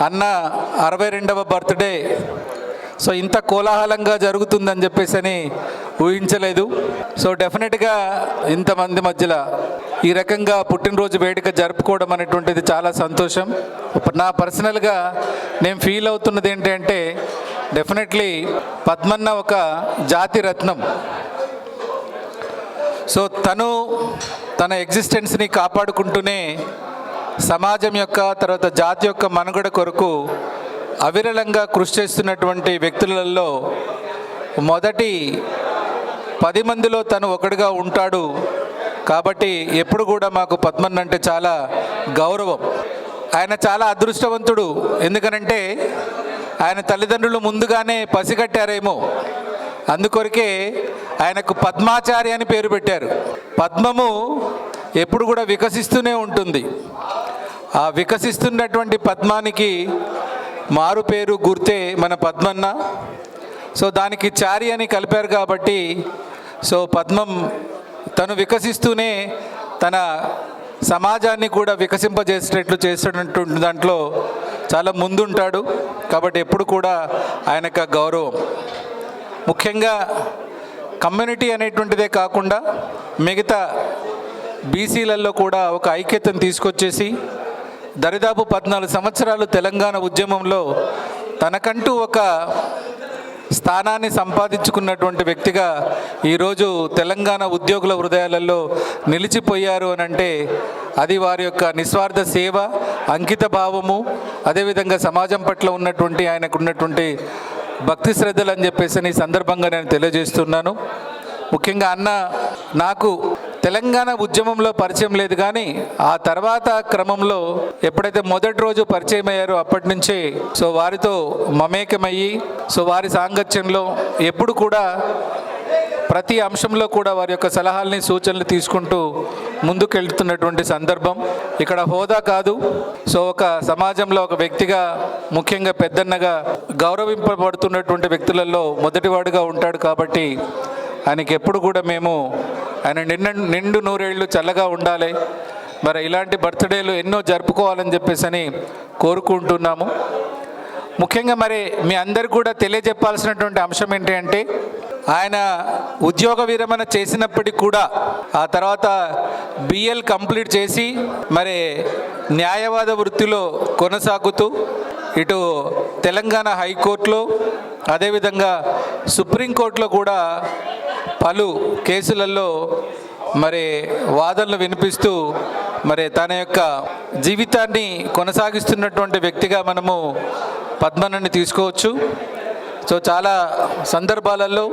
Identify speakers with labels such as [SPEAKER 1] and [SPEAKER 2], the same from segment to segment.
[SPEAKER 1] అన్న అరవై రెండవ బర్త్డే. సో ఇంత కోలాహలంగా జరుగుతుందని చెప్పేసి అని ఊహించలేదు. సో డెఫినెట్గా ఇంతమంది మధ్యలో ఈ రకంగా పుట్టినరోజు వేడుక జరుపుకోవడం అనేటువంటిది చాలా సంతోషం. నా పర్సనల్గా నేను ఫీల్ అవుతున్నది ఏంటంటే డెఫినెట్లీ పద్మన్న ఒక జాతి రత్నం. సో తను తన ఎగ్జిస్టెన్స్ని కాపాడుకుంటూనే సమాజం యొక్క తర్వాత జాతి యొక్క మనుగడ కొరకు అవిరళంగా కృషి చేస్తున్నటువంటి వ్యక్తులలో మొదటి పది మందిలో తను ఒకటిగా ఉంటాడు. కాబట్టి ఎప్పుడు కూడా మాకు పద్మన్ అంటే చాలా గౌరవం. ఆయన చాలా అదృష్టవంతుడు. ఎందుకనంటే ఆయన తల్లిదండ్రులు ముందుగానే పసిగట్టారేమో. అందుకొరకే ఆయనకు పద్మాచారి అని పేరు పెట్టారు. పద్మము ఎప్పుడు కూడా వికసిస్తూనే ఉంటుంది. ఆ వికసిస్తున్నటువంటి పద్మానికి మారు పేరు గుర్తే మన పద్మన్న. సో దానికి చారి అని కలిపారు కాబట్టి సో పద్మం తను వికసిస్తూనే తన సమాజాన్ని కూడా వికసింపజేసేటట్లు చేసేటటువంటి దాంట్లో చాలా ముందుంటాడు. కాబట్టి ఎప్పుడు కూడా ఆయనకు గౌరవం. ముఖ్యంగా కమ్యూనిటీ అనేటువంటిదే కాకుండా మిగతా బీసీలలో కూడా ఒక ఐక్యతను తీసుకొచ్చేసి దరిదాపు పద్నాలుగు సంవత్సరాలు తెలంగాణ ఉద్యమంలో తనకంటూ ఒక స్థానాన్ని సంపాదించుకున్నటువంటి వ్యక్తిగా ఈరోజు తెలంగాణ ఉద్యోగుల హృదయాలలో నిలిచిపోయారు అని అంటే అది వారి యొక్క నిస్వార్థ సేవ అంకిత భావము అదేవిధంగా సమాజం పట్ల ఉన్నటువంటి ఆయనకు ఉన్నటువంటి భక్తి శ్రద్ధలు అని చెప్పేసి ఈ సందర్భంగా నేను తెలియజేస్తున్నాను. ముఖ్యంగా అన్న నాకు తెలంగాణ ఉద్యమంలో పరిచయం లేదు కానీ ఆ తర్వాత క్రమంలో ఎప్పుడైతే మొదటి రోజు పరిచయం అయ్యారో అప్పటి నుంచే సో వారితో మమేకమయ్యి సో వారి సాంగత్యంలో ఎప్పుడు కూడా ప్రతి అంశంలో కూడా వారి యొక్క సలహాలని సూచనలు తీసుకుంటూ ముందుకెళ్తున్నటువంటి సందర్భం. ఇక్కడ హోదా కాదు. సో ఒక సమాజంలో ఒక వ్యక్తిగా ముఖ్యంగా పెద్దన్నగా గౌరవింపబడుతున్నటువంటి వ్యక్తులలో మొదటివాడుగా ఉంటాడు కాబట్టి ఆయనకి ఎప్పుడు కూడా మేము ఆయన నిండు నిండు నూరేళ్ళు చల్లగా ఉండాలి. మరి ఇలాంటి బర్త్డేలు ఎన్నో జరుపుకోవాలని చెప్పేసి అని కోరుకుంటున్నాము. ముఖ్యంగా మరి మీ అందరికి కూడా తెలియజెప్పాల్సినటువంటి అంశం ఏంటి అంటే ఆయన ఉద్యోగ విరమణ చేసినప్పటికీ కూడా ఆ తర్వాత బిఎల్ కంప్లీట్ చేసి మరి న్యాయవాద వృత్తిలో కొనసాగుతూ ఇటు తెలంగాణ హైకోర్టులో అదేవిధంగా సుప్రీంకోర్టులో కూడా పలు కేసులలో మరి వాదనలు వినిపిస్తూ మరి తన యొక్క జీవితాన్ని కొనసాగిస్తున్నటువంటి వ్యక్తిగా మనము పద్మనని తీసుకోవచ్చు. సో చాలా సందర్భాలలో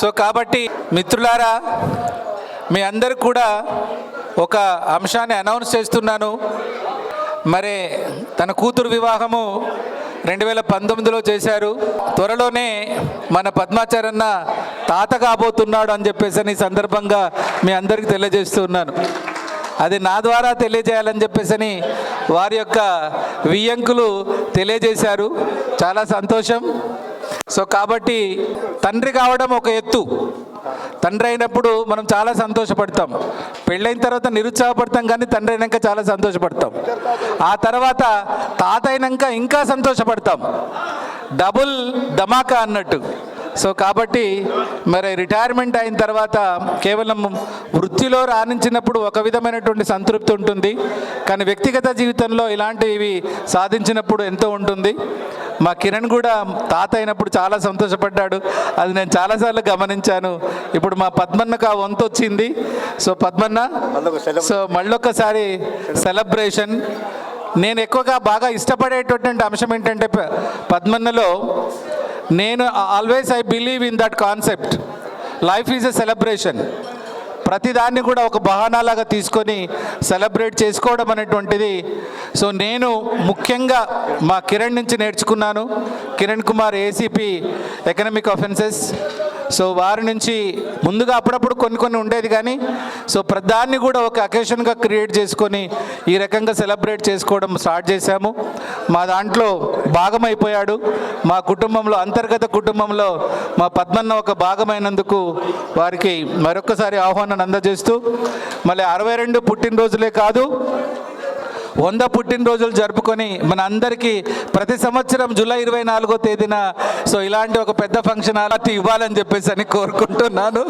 [SPEAKER 1] సో కాబట్టి మిత్రులారా మీ అందరు కూడా ఒక అంశాన్ని అనౌన్స్ చేస్తున్నాను. మరి తన కూతురు వివాహము రెండు వేల పంతొమ్మిదిలో చేశారు. త్వరలోనే మన పద్మాచారన్న తాత కాబోతున్నాడు అని చెప్పేసి అని ఈ సందర్భంగా మీ అందరికీ తెలియజేస్తున్నాను అది నా ద్వారా తెలియజేయాలని చెప్పేసి వారి యొక్క వియ్యంకులు తెలియజేశారు. చాలా సంతోషం. సో కాబట్టి తండ్రి కావడం ఒక ఎత్తు. తండ్రి అయినప్పుడు మనం చాలా సంతోషపడతాం. పెళ్ళైన తర్వాత నిరుత్సాహపడతాం కానీ తండ్రి అయినాక చాలా సంతోషపడతాం. ఆ తర్వాత తాత అయినాక ఇంకా సంతోషపడతాం. డబుల్ ధమాకా అన్నట్టు. సో కాబట్టి మరి రిటైర్మెంట్ అయిన తర్వాత కేవలం వృత్తిలో రాణించినప్పుడు ఒక విధమైనటువంటి సంతృప్తి ఉంటుంది. కానీ వ్యక్తిగత జీవితంలో ఇలాంటివి సాధించినప్పుడు ఎంతో ఉంటుంది. మా కిరణ్ కూడా తాత అయినప్పుడు చాలా సంతోషపడ్డాడు. అది నేను చాలాసార్లు గమనించాను. ఇప్పుడు మా పద్మన్నకు ఆ వంతు వచ్చింది. సో పద్మన్న సో మళ్ళొక్కసారి సెలబ్రేషన్ నేను ఎక్కువగా బాగా ఇష్టపడేటటువంటి అంశం ఏంటంటే పద్మన్నలో నేను always I believe in that concept life is a celebration ప్రతిదాన్ని కూడా ఒక బహానాలాగా తీసుకొని సెలబ్రేట్ చేసుకోవడం అనేటువంటిది. సో నేను ముఖ్యంగా మా కిరణ్ నుంచి నేర్చుకున్నాను. Kiran Kumar ACP economic offences so వారి నుంచి ముందుగా అప్పుడప్పుడు కొన్ని కొన్ని ఉండేది కానీ సో ప్రధాన్ని కూడా ఒక అకేషన్గా క్రియేట్ చేసుకొని ఈ రకంగా సెలబ్రేట్ చేసుకోవడం స్టార్ట్ చేశాము. మా దాంట్లో భాగమైపోయాడు. మా కుటుంబంలో అంతర్గత కుటుంబంలో మా పద్మన్న ఒక భాగమైనందుకు వారికి మరొకసారి ఆహ్వానాన్ని అందజేస్తూ మళ్ళీ అరవై రెండు పుట్టినరోజులే కాదు వంద పుట్టినరోజులు జరుపుకొని మన అందరికీ ప్రతి సంవత్సరం జూలై ఇరవై నాలుగో తేదీన సో ఇలాంటి ఒక పెద్ద ఫంక్షన్ అలాంటి ఇవ్వాలని చెప్పేసి అని కోరుకుంటున్నాను.